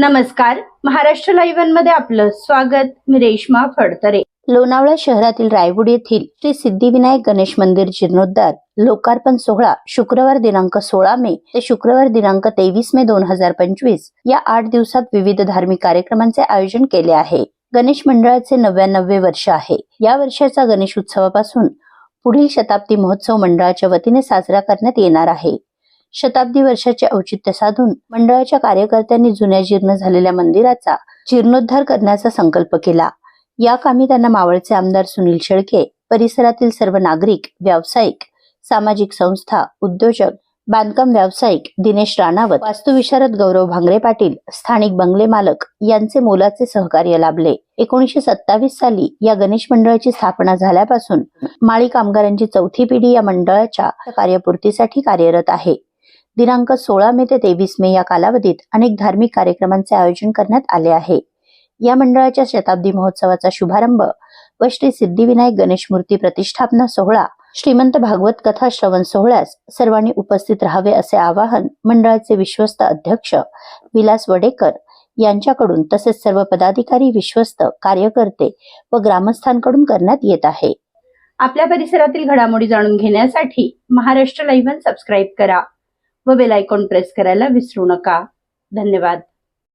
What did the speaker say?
नमस्कार. महाराष्ट्र लाईव्हमध्ये आपलं स्वागत. मी रेश्मा फडतरे. लोणावळा शहरातील रायगुड येथील श्री सिद्धिविनायक गणेश मंदिर जीर्णोद्धार लोकार्पण सोहळा शुक्रवार दिनांक सोळा मे ते शुक्रवार दिनांक तेवीस मे दोन हजार पंचवीस या आठ दिवसात विविध धार्मिक कार्यक्रमांचे आयोजन केले आहे. गणेश मंडळाचे नव्याण्णवे वर्ष आहे. या वर्षाचा गणेश उत्सवापासून पुढील शताब्दी महोत्सव मंडळाच्या वतीने साजरा करण्यात येणार आहे. शताब्दी वर्षाचे औचित्य साधून मंडळाच्या कार्यकर्त्यांनी जुन्या जीर्ण झालेल्या मंदिराचा जीर्णोद्धार करण्याचा संकल्प केला. या कामी त्यांना मावळचे आमदार सुनील शेळके परिसरातील सर्व नागरिक व्यावसायिक सामाजिक संस्था उद्योजक बांधकाम व्यावसायिक दिनेश राणावत वास्तुविशारद गौरव भांगरे पाटील स्थानिक बंगले मालक यांचे मोलाचे सहकार्य लाभले. एकोणीसशे सत्तावीस साली या गणेश मंडळाची स्थापना झाल्यापासून माळी कामगारांची चौथी पिढी या मंडळाच्या कार्यपूर्तीसाठी कार्यरत आहे. दिनांक सोळा मे ते तेवीस मे या कालावधीत अनेक धार्मिक कार्यक्रमांचे आयोजन करण्यात आले आहे. या मंडळाच्या शताब्दी महोत्सवाचा शुभारंभ व श्री सिद्धिविनायक गणेश मूर्ती प्रतिष्ठापना सोहळा श्रीमंत भागवत कथा श्रवण सोहळ्यास सर्वांनी उपस्थित राहावे असे आवाहन मंडळाचे विश्वस्त अध्यक्ष विलास वडेकर यांच्याकडून तसेच सर्व पदाधिकारी विश्वस्त कार्यकर्ते व ग्रामस्थांकडून करण्यात येत आहे. आपल्या परिसरातील घडामोडी जाणून घेण्यासाठी महाराष्ट्र लाईव्ह सबस्क्राईब करा. व बेल आयकॉन प्रेस करायला विसरू नका. धन्यवाद.